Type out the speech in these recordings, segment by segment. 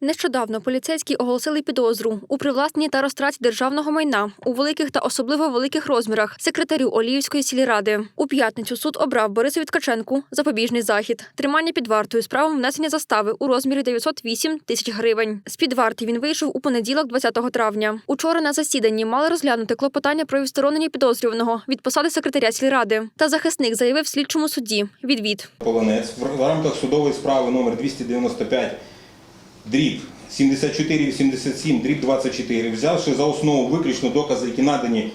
Нещодавно поліцейські оголосили підозру у привласненні та розтраті державного майна у великих та особливо великих розмірах секретарю Оліївської сільради. У п'ятницю суд обрав Борисові Ткаченку запобіжний захід, тримання під вартою з правом внесення застави у розмірі 908 тисяч гривень. З під варти він вийшов у понеділок, 20 травня. Учора на засіданні мали розглянути клопотання про відсторонення підозрюваного від посади секретаря сільради. Та захисник заявив слідчому судді відвід. Полонець в рамках судової справи номер 295 дріб 7487 дріб 24, взявши за основу виключно докази, які надані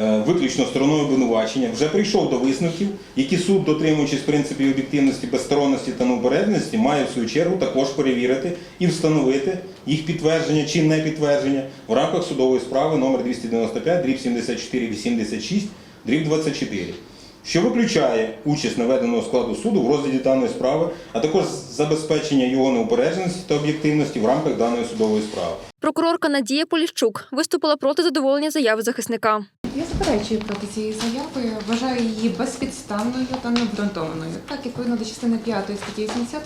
е, виключно стороною обвинувачення, вже прийшов до висновків, які суд, дотримуючись принципів об'єктивності, безсторонності та неупередженості, має в свою чергу також перевірити і встановити їх підтвердження чи не підтвердження в рамках судової справи номер 295 дріб 7486 дріб 24 що виключає участь наведеного складу суду в розгляді даної справи, а також забезпечення його неупередженості та об'єктивності в рамках даної судової справи. Прокурорка Надія Поліщук виступила проти задоволення заяви захисника. Я заперечую проти цієї заяви, вважаю її безпідставною та необґрунтованою. Так, відповідно до частини 5 статті 80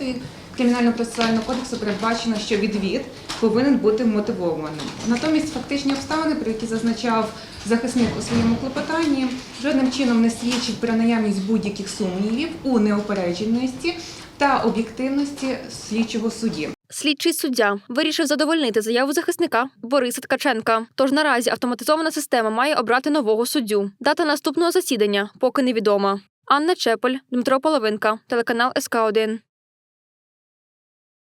Кримінального процесуального кодексу передбачено, що відвід повинен бути мотивованим. Натомість фактичні обставини, про які зазначав захисник у своєму клопотанні, жодним чином не свідчать про наявність будь-яких сумнівів у неупередженості та об'єктивності слідчого судді. Слідчий суддя вирішив задовольнити заяву захисника Бориса Ткаченка. Тож наразі автоматизована система має обрати нового суддю. Дата наступного засідання поки невідома. Анна Чеполь, Дмитро Половинка, телеканал СК 1